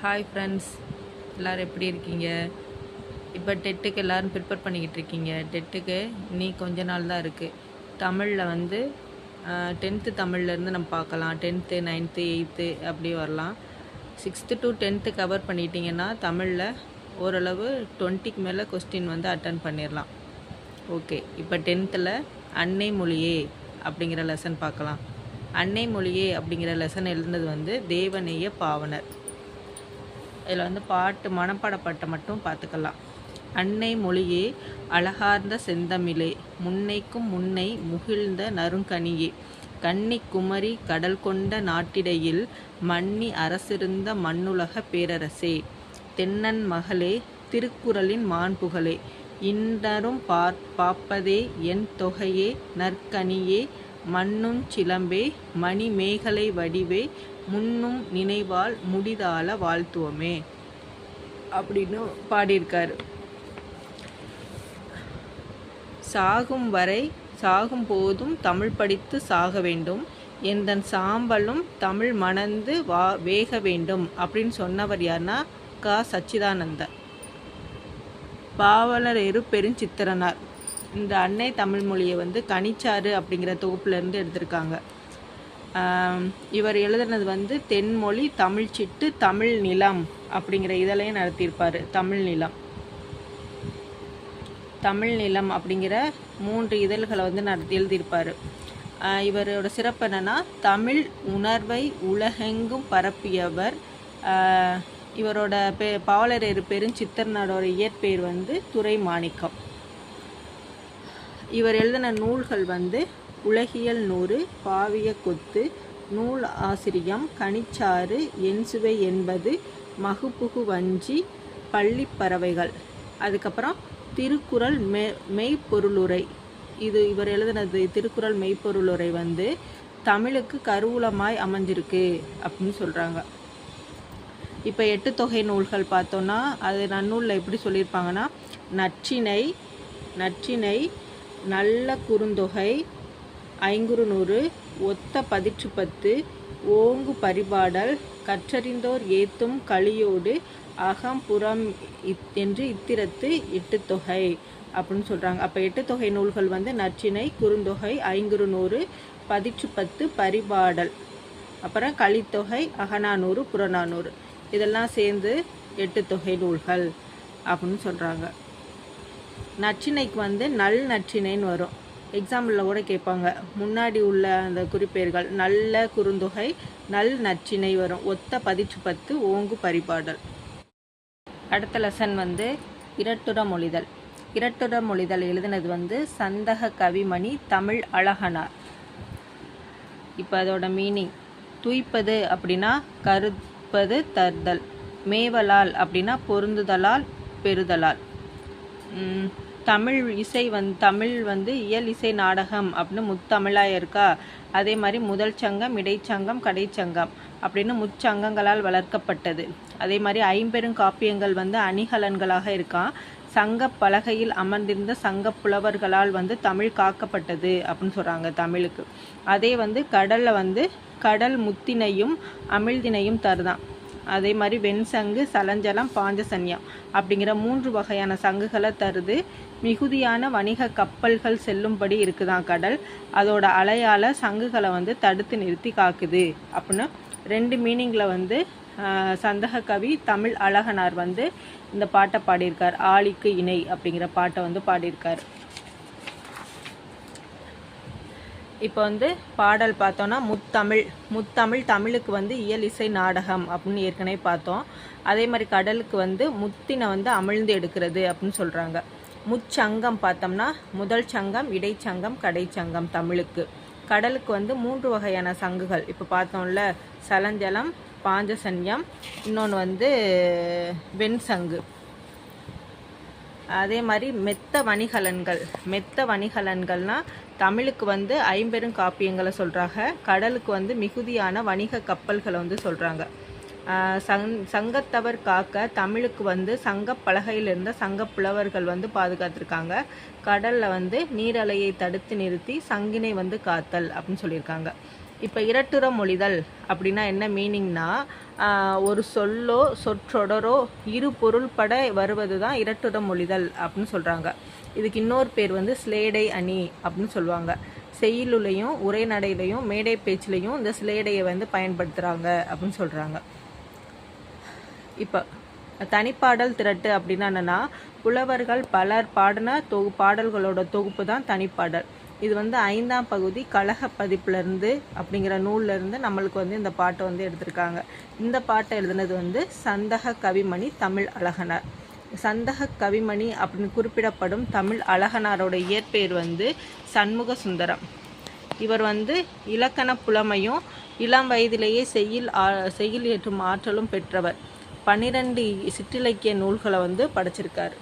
Hi friends எல்லோரும் எப்படி இருக்கீங்க? இப்போ டெட்டுக்கு எல்லோரும் ப்ரிப்பேர் பண்ணிக்கிட்டு இருக்கீங்க. டெட்டுக்கு இன்னி கொஞ்ச நாள் தான் இருக்குது தமிழில் வந்து டென்த்து தமிழ்லேருந்து நம்ம பார்க்கலாம். டென்த்து நைன்த்து எயித்து அப்படி வரலாம். சிக்ஸ்த்து டு டென்த்து கவர் பண்ணிட்டீங்கன்னா தமிழில் ஓரளவு டுவெண்ட்டிக்கு மேலே கொஸ்டின் வந்து அட்டன் பண்ணிடலாம் ஓகே இப்போ டென்த்தில் அன்னை மொழியே அப்படிங்கிற லெசன் பார்க்கலாம். அன்னை மொழியே அப்படிங்கிற லெசன் எழுதுனது வந்து தேவநேய பாவனர். இதில் வந்து பாட்டு மனப்பாடப்பாட்டை மட்டும் பார்த்துக்கலாம். அன்னை மொழியே அழகார்ந்த செந்தமிழே முன்னைக்கும் முன்னை முகிழ்ந்த நறுங்கனியே. கன்னி குமரி கடல் கொண்ட நாட்டிடையில் மன்னி அரசிருந்த மண்ணுலக பேரரசே. தென்னன் மகளே திருக்குறளின் மாண்புகளே. இன்றரும் பார் பாப்பதே என் தொகையே நற்கனியே. மண்ணுஞ் சிலம்பே மணிமேகலை வடிவே முன்னும் நினைவால் முடிதால வாழ்த்துவமே. அப்படின்னு பாடியிருக்கார். சாகும் வரை சாகும் போதும் தமிழ் படித்து சாக வேண்டும். எந்தன் சாம்பலும் தமிழ் மணந்து வா வேக வேண்டும் அப்படின்னு சொன்னவர் யாருன்னா க. சச்சிதானந்தர் எரு பெருஞ்சித்திரனார். இந்த அன்னை தமிழ் மொழியை வந்து கனிச்சாறு அப்படிங்கிற தொகுப்புலேருந்து எடுத்திருக்காங்க. இவர் எழுதுனது வந்து தென்மொழி தமிழ் சிட்டு தமிழ் நிலம் அப்படிங்கிற இதழையும் நடத்தியிருப்பார். தமிழ் நிலம். தமிழ் நிலம் அப்படிங்கிற மூன்று இதழ்களை வந்து நடத்தி எழுதியிருப்பார். இவரோட சிறப்பு என்னென்னா தமிழ் உணர்வை உலகெங்கும் பரப்பியவர். இவரோட பெ பாவலரேறு பெருஞ்சித்திரனோட இயற்பெயர் வந்து துறை மாணிக்கம் இவர் எழுதின நூல்கள் வந்து உலகியல் நூறு பாவிய கொத்து நூல் ஆசிரியம் கனிச்சாறு என்சுவை என்பது மகுப்புகு வஞ்சி பள்ளிப்பறவைகள் அதுக்கப்புறம் திருக்குறள் மெ மெய்ப்பொருளுரை. இது இவர் எழுதினது திருக்குறள் மெய்ப்பொருளுரை வந்து தமிழுக்கு கருவூலமாய் அமைஞ்சிருக்கு அப்படின்னு சொல்கிறாங்க இப்போ எட்டு தொகை நூல்கள் பார்த்தோன்னா அது நன்னூலில் எப்படி சொல்லியிருப்பாங்கன்னா நற்றினை நற்றினை நல்ல குறுந்தொகை ஐங்குறு நூறு ஒத்த பதிற்று பத்து ஓங்கு பரிபாடல் கற்றறிந்தோர் ஏத்தும் களியோடு அகம் புறம் இத் என்று இத்திரத்து எட்டு தொகை அப்படின்னு சொல்கிறாங்க அப்போ எட்டு தொகை நூல்கள் வந்து நற்றினை குறுந்தொகை ஐங்குறு நூறு பதிற்று பத்து பரிபாடல். அப்புறம் களித்தொகை அகநானூறு புறநானூறு. இதெல்லாம் சேர்ந்து எட்டு தொகை நூல்கள் அப்படின்னு சொல்கிறாங்க நற்றினைக்கு வந்து நல் நற்றினைன்னு வரும். எக்ஸாம்பிளில் கூட கேட்பாங்க. முன்னாடி உள்ள அந்த குறிப்பேர்கள் நல்ல குறுந்தொகை நல் நற்றினை வரும் ஒத்த பதிச்சு பத்து ஓங்கு பரிபாடல். அடுத்த லெசன் வந்து இரட்டுற மொழிதல். இரட்டுற மொழிதல் எழுதினது வந்து சந்தக கவிமணி தமிழ் அழகனார். இப்போ அதோட மீனிங் துய்ப்பது அப்படின்னா கருப்பது தருதல் மேவலால் அப்படின்னா பொருந்துதலால் பெறுதலால். தமிழ் இசை வந் தமிழ் வந்து இயல் இசை நாடகம் அப்படின்னு முத்தமிழாக இருக்கா? அதே மாதிரி முதல் சங்கம் இடைச்சங்கம் கடைச்சங்கம் அப்படின்னு முச்சங்கங்களால் வளர்க்கப்பட்டது. அதே மாதிரி ஐம்பெரும் காப்பியங்கள் வந்து அணிகலன்களாக இருக்கான். சங்க பலகையில் அமர்ந்திருந்த சங்க புலவர்களால் வந்து தமிழ் காக்கப்பட்டது அப்படின்னு சொல்கிறாங்க தமிழுக்கு. அதே வந்து கடலில் வந்து கடல் முத்தினையும் அமிழ்தினையும் தருதான். அதே மாதிரி வெண்சங்கு சலஞ்சலம் பாஞ்சசன்யம் அப்படிங்கிற மூன்று வகையான சங்குகளை தருது. மிகுதியான வணிக கப்பல்கள் செல்லும்படி இருக்குதான் கடல். அதோட அலையால் சங்குகளை வந்து தடுத்து நிறுத்தி காக்குது அப்படின்னு ரெண்டு மீனிங்கில் வந்து சந்தக கவி தமிழ் அழகனார் வந்து இந்த பாட்டை பாடியிருக்கார். ஆளிக்கு இணை அப்படிங்கிற பாட்டை வந்து பாடியிருக்கார். இப்போ வந்து பாடல் பார்த்தோன்னா முத்தமிழ் முத்தமிழ் தமிழுக்கு வந்து இயல் இசை நாடகம் அப்படின்னு ஏற்கனவே பார்த்தோம். அதே மாதிரி கடலுக்கு வந்து முத்தினை வந்து அமிழ்ந்து எடுக்கிறது அப்படின்னு சொல்கிறாங்க முச்சங்கம் பார்த்தோம்னா முதல் சங்கம் இடைச்சங்கம் கடைச்சங்கம் தமிழுக்கு. கடலுக்கு வந்து மூன்று வகையான சங்குகள். இப்போ பார்த்தோம்ல சலஞ்சலம் பாஞ்சசன்யம் இன்னொன்று வந்து வெண் சங்கு அதே மாதிரி மெத்த வணிகலன்கள். மெத்த வணிகலன்கள்னால் தமிழுக்கு வந்து ஐம்பெரும் காப்பியங்களை சொல்கிறாங்க கடலுக்கு வந்து மிகுதியான வணிக கப்பல்களை வந்து சொல்கிறாங்க சங் சங்கத்தவர் காக்க தமிழுக்கு வந்து சங்க பலகையிலிருந்த சங்க புலவர்கள் வந்து பாதுகாத்திருக்காங்க. கடலில் வந்து நீரலையை தடுத்து நிறுத்தி சங்கினை வந்து காத்தல் அப்படின்னு சொல்லியிருக்காங்க. இப்போ இரட்டுற மொழிதல் அப்படின்னா என்ன மீனிங்னா ஒரு சொல்லோ சொற்றொடரோ இரு பொருள்பட வருவது தான் இரட்டுற மொழிதல் அப்படின்னு சொல்கிறாங்க இதுக்கு இன்னொரு பேர் வந்து ஸ்லேடை அணி அப்படின்னு சொல்லுவாங்க. செய்யுளுலையும் உரைநடையிலையும் மேடை பேச்சிலையும் இந்த ஸ்லேடையை வந்து பயன்படுத்துகிறாங்க அப்படின்னு சொல்கிறாங்க இப்போ தனிப்பாடல் திரட்டு அப்படின்னா என்னென்னா புலவர்கள் பலர் பாடின தொகு பாடல்களோட தொகுப்பு தான் தனிப்பாடல். இது வந்து ஐந்தாம் பகுதி கழக பதிப்புலேருந்து அப்படிங்கிற நூல்லேருந்து நம்மளுக்கு வந்து இந்த பாட்டை வந்து எடுத்திருக்காங்க. இந்த பாட்டை எழுதுனது வந்து சந்தக கவிமணி தமிழ் அழகனார். சந்தக கவிமணி அப்படின்னு குறிப்பிடப்படும் தமிழ் அழகனாரோட இயற்பெயர் வந்து சண்முக சுந்தரம். இவர் வந்து இலக்கண புலமையும் இளம் வயதிலேயே செய்யில் செய்யில் ஏற்றும் ஆற்றலும் பெற்றவர். பன்னிரண்டு சிற்றிலக்கிய நூல்களை வந்து படைச்சிருக்காரு.